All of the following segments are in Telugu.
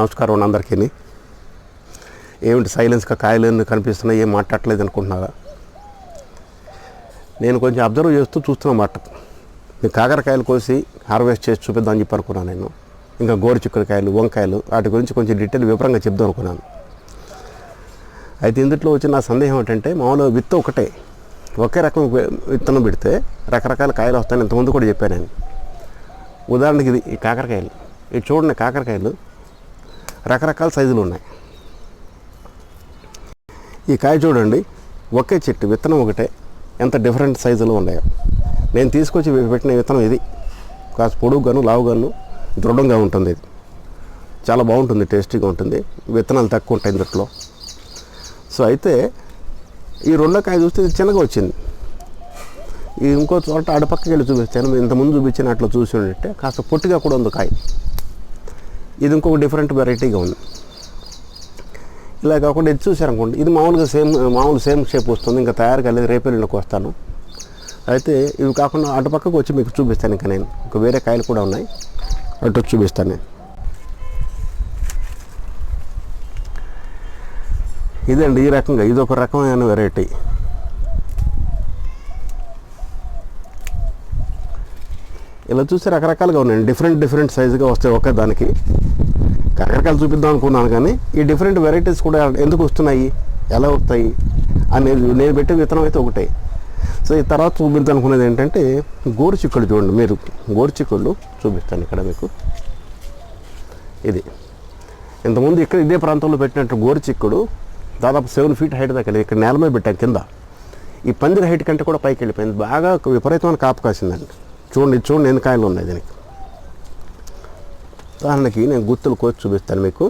నమస్కారం అందరికీ. ఏమిటి సైలెన్స్గా కాయలు కనిపిస్తున్నాయి ఏం మాట్లాడలేదు అనుకుంటున్నారా? నేను కొంచెం అబ్జర్వ్ చేస్తూ చూస్తున్నమాట మీ కాకరకాయలు కోసి హార్వెస్ట్ చేసి చూపిద్దామని చెప్పి అనుకున్నాను నేను. ఇంకా గోరు చిక్కుడుకాయలు వంకాయలు వాటి గురించి కొంచెం డీటెయిల్ వివరంగా చెప్దాం అనుకున్నాను. అయితే ఇందులో వచ్చిన నా సందేహం ఏంటంటే మామూలుగా విత్త ఒకటే. ఒకే రకం విత్తనం పెడితే రకరకాల కాయలు వస్తాయని ఇంతకుముందు కూడా చెప్పాను నేను. ఉదాహరణకి ఇది ఈ కాకరకాయలు. ఇది చూడండి కాకరకాయలు. రకరకాల సైజులు ఉన్నాయి. ఈ కాయ చూడండి ఒకే చెట్టు విత్తనం ఒకటే. ఎంత డిఫరెంట్ సైజులు ఉన్నాయో. నేను తీసుకొచ్చి పెట్టిన విత్తనం ఇది. కాస్త పొడుగుగాను లావుగాను దృఢంగా ఉంటుంది ఇది. చాలా బాగుంటుంది టేస్టీగా ఉంటుంది. విత్తనాలు తక్కువ ఉంటాయి ఇందులో. సో అయితే ఈ రెండో కాయ చూస్తే ఇది చిన్నగా వచ్చింది. ఇంకో చోట అడపక్కకి వెళ్ళి చూపిస్తాను ఇంతకుముందు చూపించిన అట్లా చూసి ఉంటే కాస్త పొట్టిగా కూడా ఉంది కాయ. ఇది ఇంకొక డిఫరెంట్ వెరైటీగా ఉంది. ఇలా కాకుండా ఇది చూసారనుకోండి ఇది మామూలుగా సేమ్ మామూలు సేమ్ షేప్ వస్తుంది ఇంకా తయారు కాలేదు రేపు ఎల్లుండికి వస్తాను. అయితే ఇవి కాకుండా అటు పక్కకు వచ్చి మీకు చూపిస్తాను ఇంకా నేను. ఇంకా వేరే కాయలు కూడా ఉన్నాయి. అటు వచ్చి చూపిస్తాను నేను. ఇదండి ఈ రకంగా ఇది ఒక రకమైన వెరైటీ ఇలా చూస్తే రకరకాలుగా ఉన్నాయండి. డిఫరెంట్ డిఫరెంట్ సైజుగా వస్తాయి ఒకే దానికి. కాకరకాయలు చూపిద్దాం అనుకున్నాను కానీ ఈ డిఫరెంట్ వెరైటీస్ కూడా ఎందుకు వస్తున్నాయి? ఎలా వస్తాయి? అనేది నేను పెట్టే విత్తనం అయితే ఒకటే. సో ఈ తర్వాత చూపించాలనుకునేది ఏంటంటే గోరు చిక్కుడు చూడండి మీరు. గోరు చిక్కుళ్ళు చూపిస్తాను ఇక్కడ మీకు. ఇది. ఇంతకుముందు ఇక్కడ ఇదే ప్రాంతంలో పెట్టినట్టు గోరు చిక్కుడు దాదాపు సెవెన్ ఫీట్ హైట్ దాకా ఇక్కడ నేల మీద పెట్టాం కింద. ఈ పందిరి హైట్ కంటే కూడా పైకి వెళ్ళిపోయింది. బాగా విపరీతమైన కాపు కాసిందండి. చూడండి చూడండి ఎన్ని కాయలు ఉన్నాయి దీనికి. ఉదాహరణకి నేను గుర్తులు కోసి చూపిస్తాను మీకు.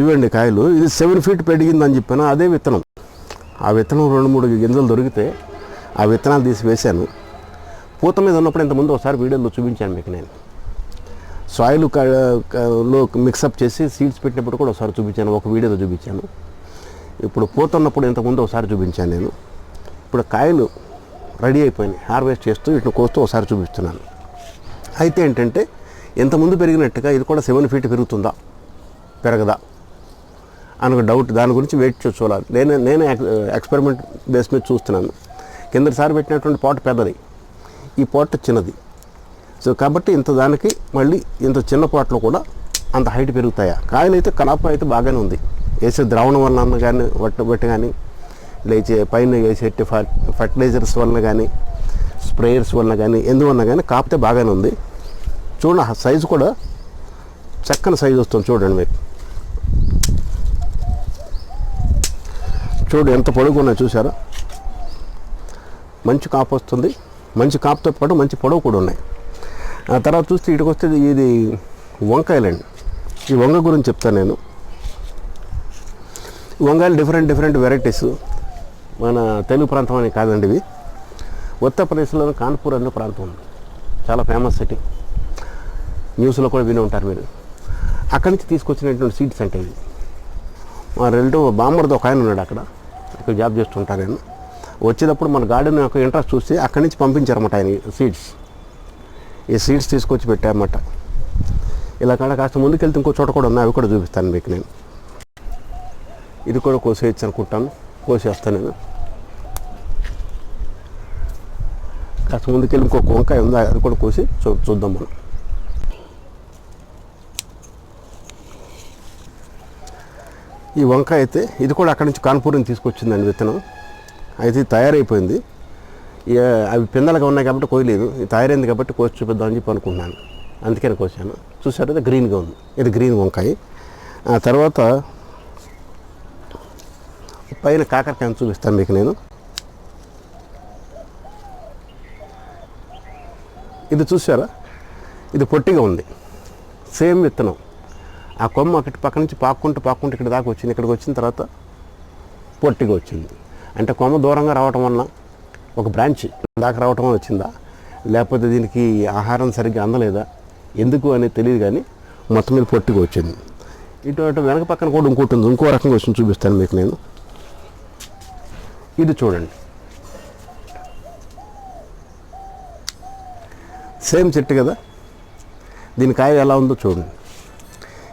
ఇవ్వండి కాయలు. ఇది సెవెన్ ఫీట్ పెరిగిందని చెప్పాను. అదే విత్తనం. ఆ విత్తనం రెండు మూడు గింజలు దొరికితే ఆ విత్తనాలు తీసి వేశాను. పూత మీద ఉన్నప్పుడు ఇంతకుముందు ఒకసారి వీడియోలో చూపించాను మీకు నేను. సాయిల్లో మిక్సప్ చేసి సీడ్స్ పెట్టినప్పుడు కూడా ఒకసారి చూపించాను ఒక వీడియోలో చూపించాను. ఇప్పుడు పోతున్నప్పుడు ఇంతకుముందు ఒకసారి చూపించాను నేను. ఇప్పుడు కాయలు రెడీ అయిపోయినాయి హార్వెస్ట్ చేస్తూ ఇట్లా కోస్తూ ఒకసారి చూపిస్తున్నాను. అయితే ఏంటంటే ఇంతకుముందు పెరిగినట్టుగా ఇది కూడా సెవెన్ ఫీట్ పెరుగుతుందా? పెరగదా? అని ఒక డౌట్ దాని గురించి వెయిట్ చేసి చూడాలి. నేను నేను ఎక్స్పెరిమెంట్ బేస్ మీద చూస్తున్నాను. కిందసారి పెట్టినటువంటి పాట్ పెద్దది. ఈ పాట్ చిన్నది. సో కాబట్టి ఇంత దానికి మళ్ళీ ఇంత చిన్నపాట్లు కూడా అంత హైట్ పెరుగుతాయా? కాయలు అయితే కలాప అయితే బాగానే ఉంది. వేసే ద్రావణం వలన కానీ వట్ట బట్టి కానీ లేచే పైన వేసే ఫర్టిలైజర్స్ వలన కానీ స్ప్రేయర్స్ వలన కానీ ఎందువలన కానీ కాపితే బాగానే ఉంది. చూడండి సైజు కూడా చక్కని సైజు వస్తుంది చూడండి మీరు. చూడు ఎంత పొడుగు ఉన్నాయి చూసారా మంచి కాపు వస్తుంది. మంచి కాపుతో పాటు మంచి పొడవు కూడా ఉన్నాయి. తర్వాత చూస్తే ఇటుకు వస్తే ఇది వంకాయలండి ఈ వంగ గురించి చెప్తాను నేను. ఈ వంకాయలు డిఫరెంట్ డిఫరెంట్ వెరైటీస్ మన తెలుగు ప్రాంతం అని కాదండి ఇవి. ఉత్తరప్రదేశ్లో కాన్పూర్ అనే ప్రాంతం ఉంది. చాలా ఫేమస్ సిటీ న్యూస్లో కూడా విని ఉంటారు మీరు. అక్కడి నుంచి తీసుకొచ్చినటువంటి సీడ్స్ అంటే ఇవి. మా రిలేటివ్ బామ్మర్ది ఒక ఆయన ఉన్నాడు అక్కడ. ఇక్కడ జాబ్ చేస్తుంటాను నేను వచ్చేటప్పుడు మన గార్డెన్ యొక్క ఇంట్రెస్ట్ చూసి అక్కడి నుంచి పంపించారన్నమాట ఆయన సీడ్స్ ఈ సీడ్స్ తీసుకొచ్చి పెట్టామట ఇలా కాడ కాస్త ముందుకెళ్తే ఇంకో చోట కూడా ఉన్నాయి అవి కూడా చూపిస్తాను మీకు నేను. ఇది కూడా కోసేయచ్చు అనుకుంటాను కోసేస్తాను నేను. కాస్త ముందుకెళ్ళి ఇంకో వంకాయ ఉందా అది కూడా కోసి చూ చూద్దాం మనం. ఈ వంకాయ అయితే ఇది కూడా అక్కడి నుంచి కాన్పూర్ని తీసుకొచ్చిందండి విత్తనం. అయితే తయారైపోయింది. అవి పిందలుగా ఉన్నాయి కాబట్టి కోయలేదు. ఇది తయారైంది కాబట్టి కోసి చూపిద్దామని చెప్పి అనుకున్నాను అందుకని కోసాను. చూసారు ఇది గ్రీన్గా ఉంది. ఇది గ్రీన్ వంకాయ. ఆ తర్వాత పైన కాకరకాయను చూపిస్తాను మీకు నేను. ఇది చూసారా? ఇది పొట్టిగా ఉంది. సేమ్ విత్తనం. ఆ కొమ్మ అక్కడి పక్క నుంచి పాక్కుంటూ పాక్కుంటూ ఇక్కడ దాకా వచ్చింది. ఇక్కడికి వచ్చిన తర్వాత పొట్టిగా వచ్చింది. అంటే కొమ్మ దూరంగా రావటం వలన ఒక బ్రాంచ్ దాకా రావటం వచ్చిందా? లేకపోతే దీనికి ఆహారం సరిగ్గా అందలేదా? ఎందుకు అనేది తెలియదు కానీ మొత్తం మీద పొట్టిగా వచ్చింది. ఇటు అటు వెనక పక్కన కూడా ఇంకోటి ఉంది. ఇంకో రకంగా వచ్చింది చూపిస్తాను మీకు నేను. ఇది చూడండి. సేమ్ చెట్టు కదా? దీని కాయ ఎలా ఉందో చూడండి.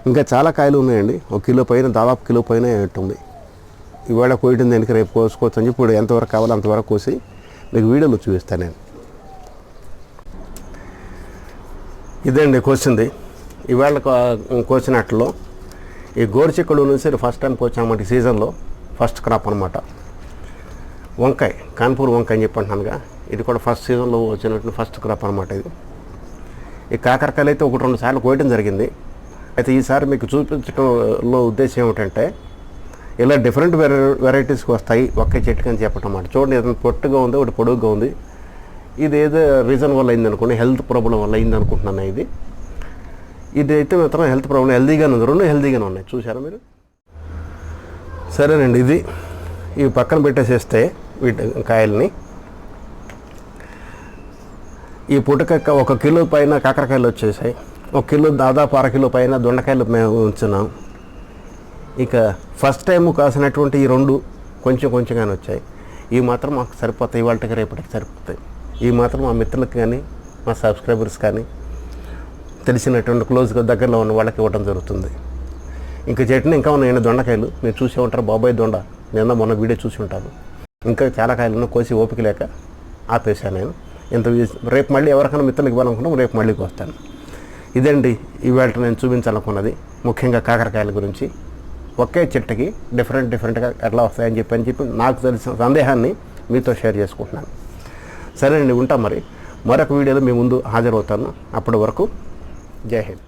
ఇంకా చాలా కాయలు ఉన్నాయండి. ఒక కిలో పైన దాదాపు కిలో పైన ఉంది ఇవాళ కోయటం దానికి? రేపు కోసుకోవచ్చు అని చెప్పి ఇప్పుడు ఎంతవరకు కావాలో అంతవరకు కోసి మీకు వీడియోలో చూపిస్తాను నేను. ఇదండి కోసింది. ఇవాళ కో- కోసినట్లో ఈ గోరుచిక్కుడు నుంచి ఫస్ట్ టైం కోసామంటే సీజన్లో ఫస్ట్ క్రాప్ అనమాట వంకాయ కాన్పూర్ వంకాయ అని చెప్పి అంటున్నానుగా ఇది కూడా ఫస్ట్ సీజన్లో వచ్చినట్టు ఫస్ట్ క్రాప్ అనమాట ఇది. ఈ కాకరకాయలు అయితే ఒకటి రెండు సార్లు కోయడం జరిగింది. అయితే ఈసారి మీకు చూపించడంలో ఉద్దేశం ఏమిటంటే ఇలా డిఫరెంట్ వెరై వెరైటీస్కి వస్తాయి. ఒకే చెట్టుకి అని చెప్పటం అన్నమాట చూడండి ఏదైనా పొట్టుగా ఉంది ఒకటి పొడుగుగా ఉంది. ఇది ఏదో రీజన్ వల్ల అయింది అనుకోండి హెల్త్ ప్రాబ్లం వల్ల అయింది అనుకుంటున్నాను ఇది ఇది. అయితే మాత్రం హెల్త్ ప్రాబ్లం హెల్దీగానే ఉంది. రెండు హెల్దీగానే ఉన్నాయి. చూసారా మీరు? సరేనండి ఇది. ఇవి పక్కన పెట్టేసేస్తే వీటి కాయల్ని. ఈ పుటక ఒక కిలో పైన కాకరకాయలు వచ్చేసాయి. ఒక కిలో దాదాపు అర కిలో పైన దొండకాయలు మేము ఉంచున్నాం. ఇక ఫస్ట్ టైం కాసినటువంటి ఈ రెండు కొంచెం కొంచెంగానే వచ్చాయి. ఈ మాత్రం మాకు సరిపోతాయి. ఇవాళకి రేపటికి సరిపోతాయి. ఈ మాత్రం మా మిత్రులకు కానీ మా సబ్స్క్రైబర్స్ కానీ తెలిసినటువంటి క్లోజ్గా దగ్గరలో ఉన్న వాళ్ళకి ఇవ్వడం జరుగుతుంది. ఇంకా చెట్టుని ఇంకా ఉన్నాయి దొండకాయలు? మీరు చూసే ఉంటారు. బాబాయ్ దొండ. నిన్న మొన్న వీడియో చూసి ఉంటాను ఇంకా చాలా కాయలు కోసి ఓపిక లేక ఆపేశాను నేను. ఇంత వీ- రేపు మళ్ళీ ఎవరికైనా మిత్రులకు ఇవ్వాలనుకున్నాం రేపు మళ్ళీ వస్తాను. ఇదండి ఈవేళ నేను చూపించాలనుకున్నది. ముఖ్యంగా కాకరకాయల గురించి. ఒకే చెట్టుకి డిఫరెంట్ డిఫరెంట్గా ఎట్లా వస్తాయని చెప్పి అని చెప్పి నాకు తెలిసిన సందేహాన్ని మీతో షేర్ చేసుకుంటున్నాను. సరే నేను ఉంటాం మరి. మరొక వీడియోలో మీ ముందు హాజరవుతాను. అప్పటి వరకు జై హింద్.